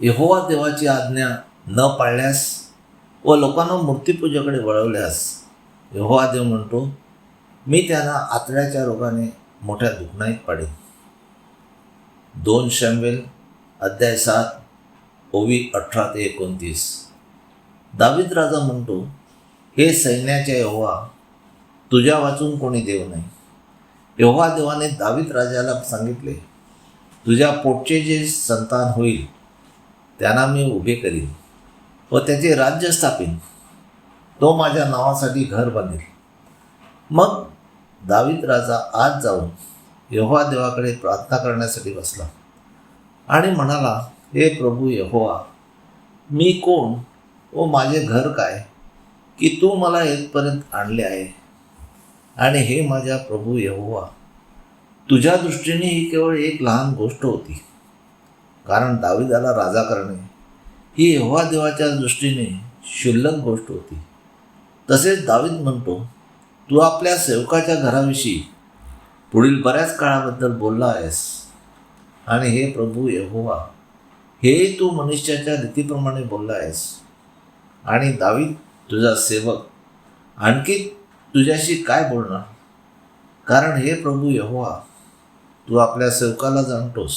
यहोवा देवाची आज्ञा न पाळल्यास व लोकांना मूर्तीपूजेकडे वळवल्यास यहोवा देव म्हणतो मी त्यांना आतड्याच्या रोगाने मोठ्या दुखणाईत पाडेन. दोन शंबेल अध्याय सात ओवी अठरा ते एकोणतीस. दावीद राजा म्हणतो हे सैन्याच्या यहोवा तुझ्या वाचून कोणी देव नाही. यहोवा देवाने दावीद राजाला सांगितले तुझ्या पोटचे जे संतान होईल त्यांना मी उभे करीन व त्याचे राज्य स्थापीन. तो माझ्या नावासाठी घर बांधेल. मग दावीद राजा आज जाऊन यहोवा देवाकडे प्रार्थना करण्यासाठी बसला आणि म्हणाला हे प्रभू यहोवा मी कोण व माझे घर काय? की तू मला येथपर्यंत आणले आहे. आणि हे माझ्या प्रभू यहोवा तुझ्या दृष्टीने ही केवळ एक लहान गोष्ट होती. कारण दाविदाला राजा करणे ही यहोवा देवाच्या दृष्टीने क्षुल्लक गोष्ट होती. तसेच दावीद म्हणतो तू आपल्या सेवकाच्या घराविषयी पुढील बऱ्याच काळाबद्दल बोलला आहेस. आणि हे प्रभू यहोवा हे तू मनुष्याच्या रीतीप्रमाणे बोलला आहेस. आणि दावीद तुझा सेवक आणखी तुझ्याशी काय बोलणार? कारण हे प्रभू यहोवा तू आपल्या सेवकाला जाणतोस.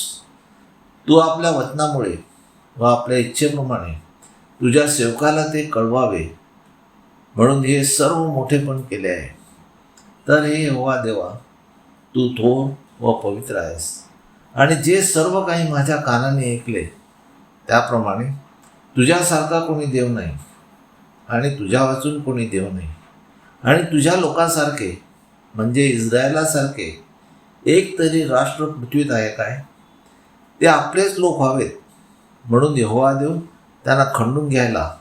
तू आपल्या वचनामुळे व आपल्या इच्छेप्रमाणे तुझ्या सेवकाला ते कळवावे. म्हणून हे सर्व मोठेपण केले आहे. तर हे हवा देवा तू थोर व पवित्र आहेस. आणि जे सर्व काही माझ्या कानाने ऐकले त्याप्रमाणे तुझ्यासारखा कोणी देव नाही. आणि तुझ्या वाचून कोणी देव नाही. आणि तुझ्या लोकांसारखे म्हणजे इस्रायलासारखे एक तरी राष्ट्र पृथ्वीत आहे काय? ते आपलेच लोक व्हावेत म्हणून यहोवा देव त्यांना खंडून घ्यायला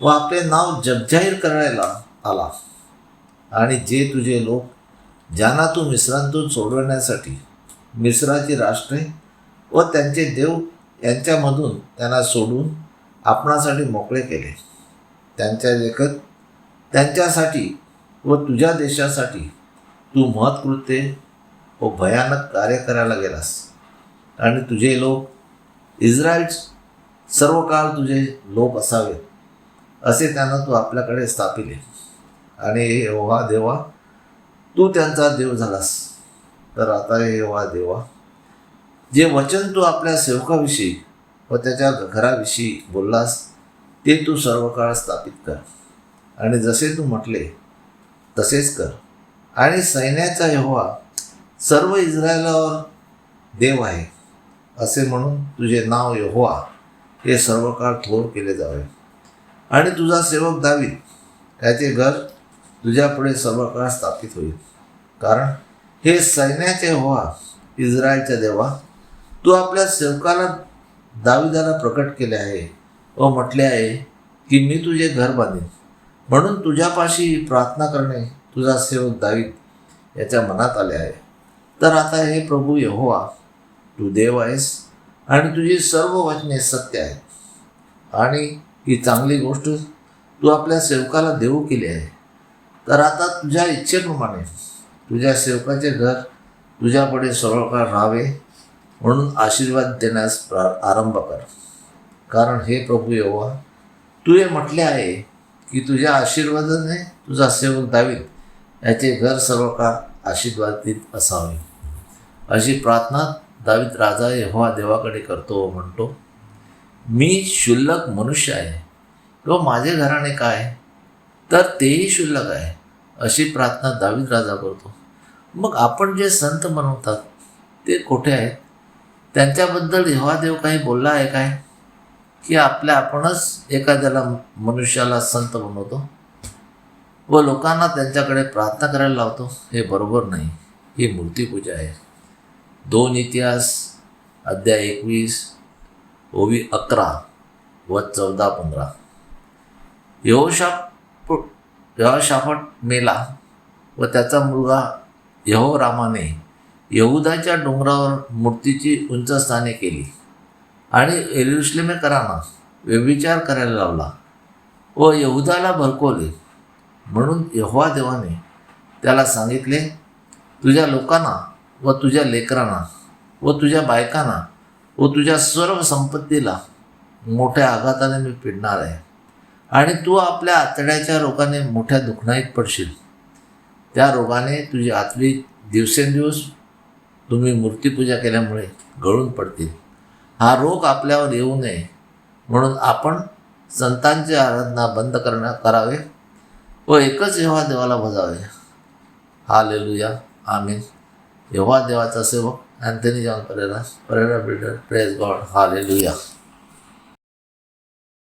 व आपले नाव जगजाहीर करायला आला. आणि जे तुझे लोक ज्यांना तू मिश्रांतून सोडवण्यासाठी मिश्राची राष्ट्रे व त्यांचे देव यांच्यामधून त्यांना सोडून आपणासाठी मोकळे केले. त्यांच्या लेखत त्यांच्यासाठी व तुझ्या देशासाठी तू महत्कृत्य व भयानक कार्य करायला गेलास. आणि तुझे लोक इस्रायल सर्व काळ तुझे लोक असावेत. असे त्यांना तू आपल्याकडे स्थापिले. आणि हे यहोवा देवा तू त्यांचा देव झालास. तर आता हे यहोवा देवा जे वचन तू आपल्या सेवकाविषयी व त्याच्या घराविषयी बोललास ते तू सर्व काळ स्थापित कर. आणि जसे तू म्हटले तसेच कर. आणि सैन्याचा यहोवा सर्व इस्रायलावर देव आहे. असे म्हणून तुझे नाव यहोवा हे सर्व काळ थोर केले जावे. आणि तुझा सेवक दावी त्याचे घर तुझ्यापुढे सर्व काळ स्थापित होईल. कारण हे सैन्याचे यहोवा इस्रायलच्या देवा तू आपल्या सेवकाला दाविदाला प्रकट केले आहे व म्हटले आहे की मी तुझे घर बांधेन. म्हणून तुझ्यापाशी प्रार्थना करणे तुझा सेवक दावीद याच्या मनात आले आहे. तर आता हे प्रभू यहोवा तू देव आहेस आणि तुझी सर्व वचने सत्य आहेत. आणि ही चांगली गोष्ट तू आपल्या सेवकाला देऊ केली आहे. तर आता तुझ्या इच्छेप्रमाणे तुझ्या सेवकाचे घर तुझ्यापुढे सर्व काळ राहावे म्हणून आशीर्वाद देण्यास प्रा आरंभ कर. कारण हे प्रभू येवा तू हे म्हटले आहे की तुझ्या आशीर्वादाने तुझा सेवक दावीत याचे घर सर्व काळ आशीर्वादित असावे. अशी प्रार्थना दावीत राजा यहोवा देवाकडे करतो म्हणतो मी क्षुल्लक मनुष्य आहे. व माझे घराणे काय? तर तेही क्षुल्लक आहे. अशी प्रार्थना दावीद राजा करतो. मग आपण जे संत बनवतात ते कुठे आहेत? त्यांच्याबद्दल यहोवा देव काही बोलला आहे काय? की आपल्या आपणच एखाद्याला मनुष्याला संत बनवतो व लोकांना त्यांच्याकडे प्रार्थना करायला लावतो? हे बरोबर नाही. ही मूर्तीपूजा आहे. दोन इतिहास अध्याय एकवीस ओवी अकरा व चौदा पंधरा. यहोशाप यहोशाफट मेला व त्याचा मुलगा यहोरामाने यहुदाच्या डोंगरावर मूर्तीची उंच स्थाने केली आणि एरुश्लेमेकरांना व्यभिचार करायला लावला व यहुदाला भरकवले. म्हणून यहोवा देवाने त्याला सांगितले तुझ्या लोकांना व तुझ्या लेकरांना व तुझ्या बायकांना व तुझ्या सर्व संपत्तीला मोठ्या आघाताने मी पिडणार आहे. आणि तू आपल्या आतड्याच्या रोगाने मोठ्या दुखणाईत पडशील. त्या रोगाने तुझी आतली दिवसेंदिवस तुम्ही मूर्तीपूजा केल्यामुळे गळून पडतील. हा रोग आपल्यावर येऊ नये म्हणून आपण संतांची आराधना बंद करण्या करावे व एकच जेव्हा देवाला भजावे हा लेलुया आमीन. जेव्हा देवाचा सेवक Anthony John Pereira Pereira builder praise God हा